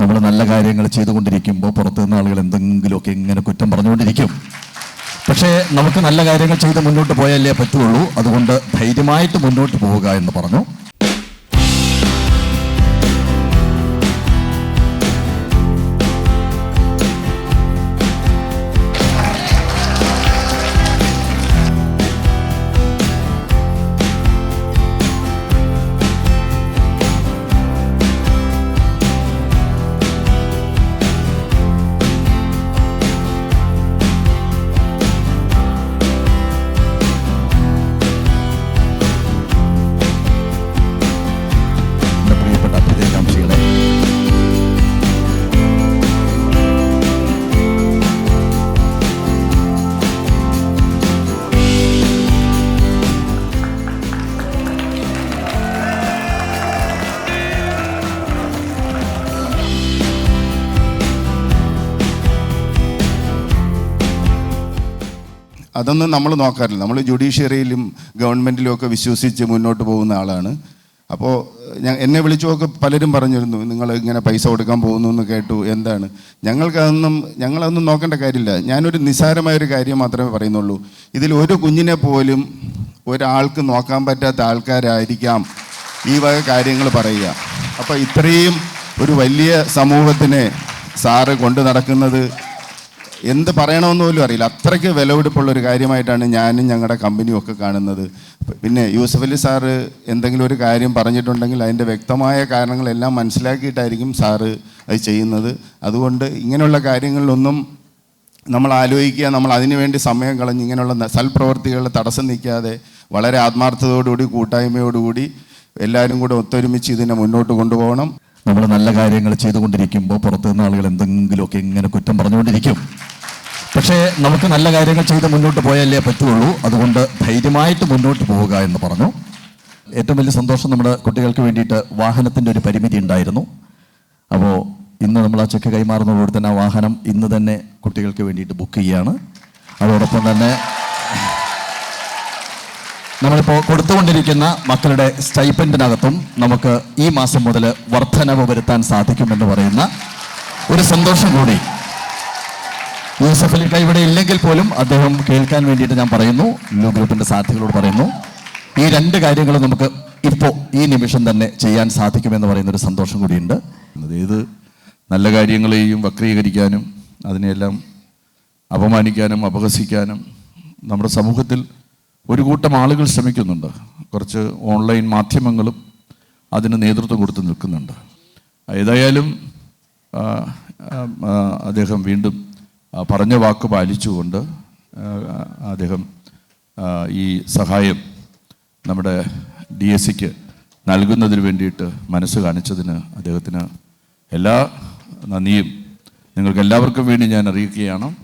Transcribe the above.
നമ്മൾ നല്ല കാര്യങ്ങൾ ചെയ്തുകൊണ്ടിരിക്കുമ്പോൾ പുറത്തു നിന്ന് ആളുകൾ എന്തെങ്കിലുമൊക്കെ ഇങ്ങനെ കുറ്റം പറഞ്ഞുകൊണ്ടിരിക്കും. പക്ഷേ നമുക്ക് നല്ല കാര്യങ്ങൾ ചെയ്ത് മുന്നോട്ട് പോയാലേ പറ്റുള്ളൂ. അതുകൊണ്ട് ധൈര്യമായിട്ട് മുന്നോട്ട് പോവുക എന്ന് പറഞ്ഞു. അതൊന്നും നമ്മൾ നോക്കാറില്ല. നമ്മൾ ജുഡീഷ്യറിയിലും ഗവൺമെന്റിലും ഒക്കെ വിശ്വസിച്ച് മുന്നോട്ട് പോകുന്ന ആളാണ്. അപ്പോൾ ഞാൻ എന്നെ വിളിച്ചൊക്കെ പലരും പറഞ്ഞിരുന്നു നിങ്ങൾ ഇങ്ങനെ പൈസ കൊടുക്കാൻ പോകുന്നു എന്ന് കേട്ടു എന്താണ്? ഞങ്ങൾക്കതൊന്നും ഞങ്ങളതൊന്നും നോക്കേണ്ട കാര്യമില്ല. ഞാനൊരു നിസ്സാരമായൊരു കാര്യം മാത്രമേ പറയുന്നുള്ളൂ. ഇതിൽ ഒരു കുഞ്ഞിനെ പോലും ഒരാൾക്ക് നോക്കാൻ പറ്റാത്ത ആൾക്കാരായിരിക്കാം ഈ വക കാര്യങ്ങൾ പറയുക. അപ്പോൾ ഇത്രയും ഒരു വലിയ സമൂഹത്തിനെ സാറ് കൊണ്ടു നടക്കുന്നത് എന്ത് പറയണമെന്ന് പോലും അറിയില്ല. അത്രയ്ക്ക് വിലപിടിപ്പുള്ള ഒരു കാര്യമായിട്ടാണ് ഞാനും ഞങ്ങളുടെ കമ്പനിയും ഒക്കെ കാണുന്നത്. പിന്നെ യൂസഫ് അലി സാറ് എന്തെങ്കിലും ഒരു കാര്യം പറഞ്ഞിട്ടുണ്ടെങ്കിൽ അതിന്റെ വ്യക്തമായ കാരണങ്ങളെല്ലാം മനസ്സിലാക്കിയിട്ടായിരിക്കും സാറ് അത് ചെയ്യുന്നത്. അതുകൊണ്ട് ഇങ്ങനെയുള്ള കാര്യങ്ങളിലൊന്നും നമ്മൾ ആലോചിക്കുക നമ്മൾ അതിനുവേണ്ടി സമയം കളഞ്ഞ് ഇങ്ങനെയുള്ള സൽപ്രവർത്തികളിൽ തടസ്സം നിൽക്കാതെ വളരെ ആത്മാർത്ഥതയോടുകൂടി കൂട്ടായ്മയോടുകൂടി എല്ലാവരും കൂടെ ഒത്തൊരുമിച്ച് ഇതിനെ മുന്നോട്ട് കൊണ്ടുപോകണം. നമ്മൾ നല്ല കാര്യങ്ങൾ ചെയ്തുകൊണ്ടിരിക്കുമ്പോൾ പുറത്തു നിന്ന് ആളുകൾ എന്തെങ്കിലുമൊക്കെ ഇങ്ങനെ കുറ്റം പറഞ്ഞുകൊണ്ടിരിക്കും. പക്ഷേ നമുക്ക് നല്ല കാര്യങ്ങൾ ചെയ്ത് മുന്നോട്ട് പോയാലേ പറ്റുള്ളൂ. അതുകൊണ്ട് ധൈര്യമായിട്ട് മുന്നോട്ട് പോവുക എന്ന് പറഞ്ഞു. ഏറ്റവും വലിയ സന്തോഷം നമ്മുടെ കുട്ടികൾക്ക് വേണ്ടിയിട്ട് വാഹനത്തിന്റെ ഒരു പരിമിതി ഉണ്ടായിരുന്നു. അപ്പോൾ ഇന്ന് നമ്മൾ ആ ചെക്ക് കൈമാറുന്നതോടെ തന്നെ ആ വാഹനം ഇന്ന് തന്നെ കുട്ടികൾക്ക് വേണ്ടിയിട്ട് ബുക്ക് ചെയ്യുകയാണ്. അതോടൊപ്പം തന്നെ നമ്മളിപ്പോൾ കൊടുത്തുകൊണ്ടിരിക്കുന്ന മക്കളുടെ സ്റ്റൈപ്പൻഡിനകത്തും നമുക്ക് ഈ മാസം മുതൽ വർധനവ് വരുത്താൻ സാധിക്കുമെന്ന് പറയുന്ന ഒരു സന്തോഷം കൂടി. യൂസഫ് അലിക്ക ഇവിടെ ഇല്ലെങ്കിൽ പോലും അദ്ദേഹം കേൾക്കാൻ വേണ്ടിയിട്ട് ഞാൻ പറയുന്നു. ലു ഗ്രൂപ്പിന്റെ സാധ്യതകളോട് പറയുന്നു. ഈ രണ്ട് കാര്യങ്ങളും നമുക്ക് ഇപ്പോൾ ഈ നിമിഷം തന്നെ ചെയ്യാൻ സാധിക്കുമെന്ന് പറയുന്ന ഒരു സന്തോഷം കൂടിയുണ്ട്. അതായത് നല്ല കാര്യങ്ങളെയും വക്രീകരിക്കാനും അതിനെയെല്ലാം അപമാനിക്കാനും അപഹസിക്കാനും നമ്മുടെ സമൂഹത്തിൽ ഒരു കൂട്ടം ആളുകൾ ശ്രമിക്കുന്നുണ്ട്. കുറച്ച് ഓൺലൈൻ മാധ്യമങ്ങളും അതിന് നേതൃത്വം കൊടുത്ത് നിൽക്കുന്നുണ്ട്. ഏതായാലും അദ്ദേഹം വീണ്ടും പറഞ്ഞ വാക്ക് പാലിച്ചുകൊണ്ട് അദ്ദേഹം ഈ സഹായം നമ്മുടെ ഡി എസ് സിക്ക് നൽകുന്നതിന് വേണ്ടിയിട്ട് മനസ്സ് കാണിച്ചതിന് അദ്ദേഹത്തിന് എല്ലാ നന്ദിയും. നിങ്ങൾക്ക് എല്ലാവർക്കും വേണ്ടി ഞാൻ അറിയിക്കുകയാണ്.